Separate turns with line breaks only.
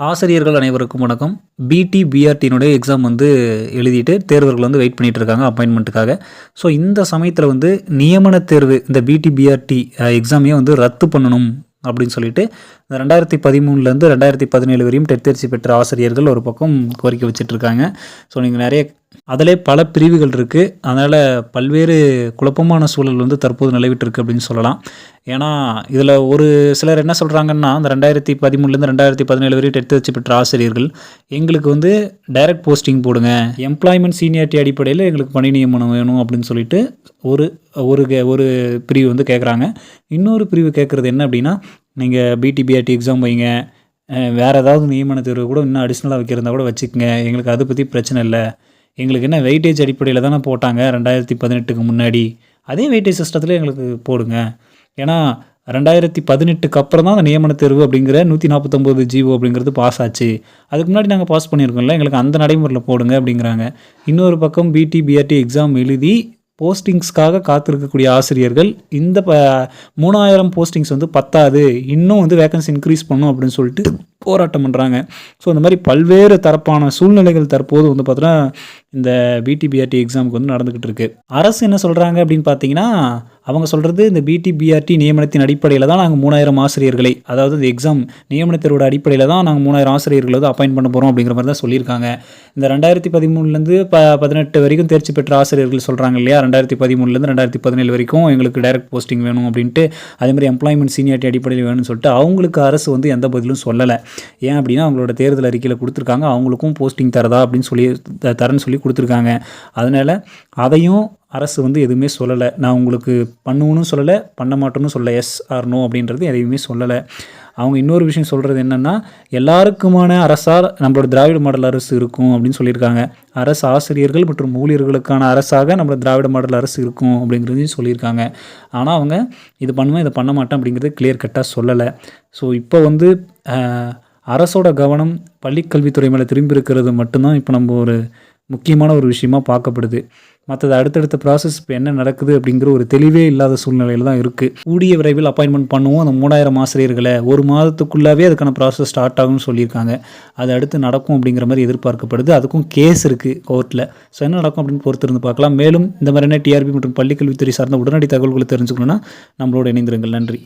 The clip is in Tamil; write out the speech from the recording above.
ஆசிரியர்கள் அனைவருக்கும் வணக்கம். பிடி பிஆர்டினுடைய எக்ஸாம் வந்து எழுதிட்டு தேர்வர்கள் வந்து வெயிட் பண்ணிகிட்டு இருக்காங்க அப்பாயின்மெண்ட்டுக்காக ஸோ இந்த சமயத்தில் வந்து நியமன தேர்வு இந்த பிடி பிஆர்டி எக்ஸாமையே வந்து ரத்து பண்ணணும் அப்படின்னு சொல்லிட்டு இந்த ரெண்டாயிரத்தி பதிமூணுலேருந்து ரெண்டாயிரத்தி பதினேழு வரையும் டெட் தேர்ச்சி பெற்ற ஆசிரியர்கள் ஒரு பக்கம் கோரிக்கை வச்சுட்டு இருக்காங்க. ஸோ நீங்கள் நிறைய அதிலே பல பிரிவுகள் இருக்குது அதனால் பல்வேறு குழப்பமான சூழல் வந்து தற்போது நிலவிட்டு அப்படின்னு சொல்லலாம். ஏன்னா இதில் ஒரு சிலர் என்ன சொல்கிறாங்கன்னா அந்த ரெண்டாயிரத்தி பதிமூணுலேருந்து ரெண்டாயிரத்தி பதினேழு வரைக்கும் எடுத்து வச்சு பெற்ற ஆசிரியர்கள் எங்களுக்கு வந்து டைரக்ட் போஸ்டிங் போடுங்க. எம்ப்ளாய்மெண்ட் சீனியாரிட்டி அடிப்படையில் எங்களுக்கு பணி நியமனம் வேணும் அப்படின்னு சொல்லிட்டு ஒரு ஒரு கே- ஒரு பிரிவு வந்து கேட்குறாங்க இன்னொரு பிரிவு கேட்குறது என்ன அப்படின்னா நீங்கள் பிடிபிஆர்டி எக்ஸாம் வைங்க. வேறு ஏதாவது நியமன தேர்வு கூட இன்னும் அடிஷ்னலாக வைக்கிறதா கூட வச்சுக்கோங்க. எங்களுக்கு அதை பற்றி பிரச்சனை இல்லை. எங்களுக்கு என்ன வெயிட்டேஜ் அடிப்படையில் தானே போட்டாங்க. ரெண்டாயிரத்தி பதினெட்டுக்கு முன்னாடி அதே வெயிட்டேஜ் சிஸ்டத்தில் எங்களுக்கு போடுங்க. ஏன்னா ரெண்டாயிரத்தி பதினெட்டுக்கு அப்புறம் தான் அந்த நியமன தேர்வு அப்படிங்கிற நூற்றி நாற்பத்தொம்போது ஜிஓ அப்படிங்கிறது பாஸ் ஆச்சு. அதுக்கு முன்னாடி நாங்கள் பாஸ் பண்ணியிருக்கோம்ல எங்களுக்கு அந்த நடைமுறையில் போடுங்க அப்படிங்கிறாங்க. இன்னொரு பக்கம் பிடி பிஆர்டி எக்ஸாம் எழுதி போஸ்டிங்ஸ்க்காக காத்திருக்கக்கூடிய ஆசிரியர்கள் இந்த ப மூணாயிரம் போஸ்டிங்ஸ் வந்து பத்தாது இன்னும் வந்து வேகன்சி இன்க்ரீஸ் பண்ணும் அப்படின்னு சொல்லிட்டு போராட்டம் பண்ணுறாங்க ஸோ இந்த மாதிரி பல்வேறு தரப்பான சூழ்நிலைகள் தற்போது வந்து பார்த்தோன்னா இந்த பிடிபிஆர்டி எக்ஸாமுக்கு வந்து நடந்துக்கிட்டு இருக்கு. அரசு என்ன சொல்கிறாங்க அப்படின்னு பார்த்தீங்கன்னா அவங்க சொல்கிறது இந்த பிடிபிஆர்டி நியமனத்தின் அடிப்படையில் தான் நாங்கள் மூணாயிரம் ஆசிரியர்களை அதாவது இந்த எக்ஸாம் நியமன அடிப்படையில் தான் நாங்கள் மூணாயிரம் ஆசிரியர்களை வந்து அப்பாயின் பண்ண போகிறோம் அப்படிங்கிற மாதிரி தான் சொல்லியிருக்காங்க. இந்த ரெண்டாயிரத்தி பதிமூணுலேருந்து ப பதினெட்டு வரைக்கும் தேர்ச்சி பெற்ற ஆசிரியர்கள் சொல்கிறாங்க இல்லையா? ரெண்டாயிரத்தி பதிமூணுலேருந்து ரெண்டாயிரத்தி பதினேழு வரைக்கும் எங்களுக்கு டைரக்ட் போஸ்டிங் வேணும் அப்படின்ட்டு அதே மாதிரி எம்ப்ளாய்மெண்ட் சீனியாரிட்டி அடிப்படையில் வேணும்னு சொல்லிட்டு அவங்களுக்கு அரசு வந்து எந்த பதிலும் சொல்லலை. ஏன் அப்படின்னா அவங்களோட தேர்தல் அறிக்கையில் கொடுத்துருக்காங்க. அவங்களுக்கும் போஸ்டிங் தரதா அப்படின்னு சொல்லி தரேன்னு சொல்லி கொடுத்துருக்காங்க. அதனால் அதையும் அரசு வந்து எதுவுமே சொல்லலை. நான் உங்களுக்கு பண்ணுவோன்னு சொல்லலை பண்ண மாட்டோன்னு சொல்லலை. எஸ் ஆர் நோ அப்படின்றது எதையுமே சொல்லலை. அவங்க இன்னொரு விஷயம் சொல்கிறது என்னென்னா எல்லாருக்குமான அரசால் நம்மளோட திராவிட மாடல் அரசு இருக்கும் அப்படின்னு சொல்லியிருக்காங்க. அரசு ஆசிரியர்கள் மற்றும் ஊழியர்களுக்கான அரசாக நம்மளோட திராவிட மாடல் அரசு இருக்கும் அப்படிங்கிறதையும் சொல்லியிருக்காங்க. ஆனால் அவங்க இது பண்ணுவேன் இதை பண்ண மாட்டேன் அப்படிங்கிறது கிளியர் கட்டாக சொல்லலை. ஸோ இப்போ வந்து அரசோட கவனம் பள்ளிக்கல்வித்துறை மேலே திரும்பி இருக்கிறது மட்டும்தான் இப்போ நம்ம ஒரு முக்கியமான ஒரு விஷயமா பார்க்கப்படுது. மற்றது அடுத்தடுத்த ப்ராசஸ் இப்போ என்ன நடக்குது அப்படிங்கிற ஒரு தெளிவே இல்லாத சூழ்நிலையில் தான் இருக்குது கூடிய விரைவில் அப்பாயின்மெண்ட் பண்ணுவோம். அந்த மூணாயிரம் ஆசிரியர்களை ஒரு மாதத்துக்குள்ளாவே அதுக்கான ப்ராசஸ் ஸ்டார்ட் ஆகும்னு சொல்லியிருக்காங்க. அது அடுத்து நடக்கும் அப்படிங்கிற மாதிரி எதிர்பார்க்கப்படுது. அதுக்கும் கேஸ் இருக்குது கோர்ட்டில் ஸோ என்ன நடக்கும் அப்படின்னு பொறுத்திருந்து பார்க்கலாம். மேலும் இந்த மாதிரியான டிஆர்பி மற்றும் பள்ளிக்கல்வித்துறை சார்ந்த உடனடி தகவல்களை தெரிஞ்சுக்கணுன்னா நம்மளோட இணைந்திருங்கள். நன்றி.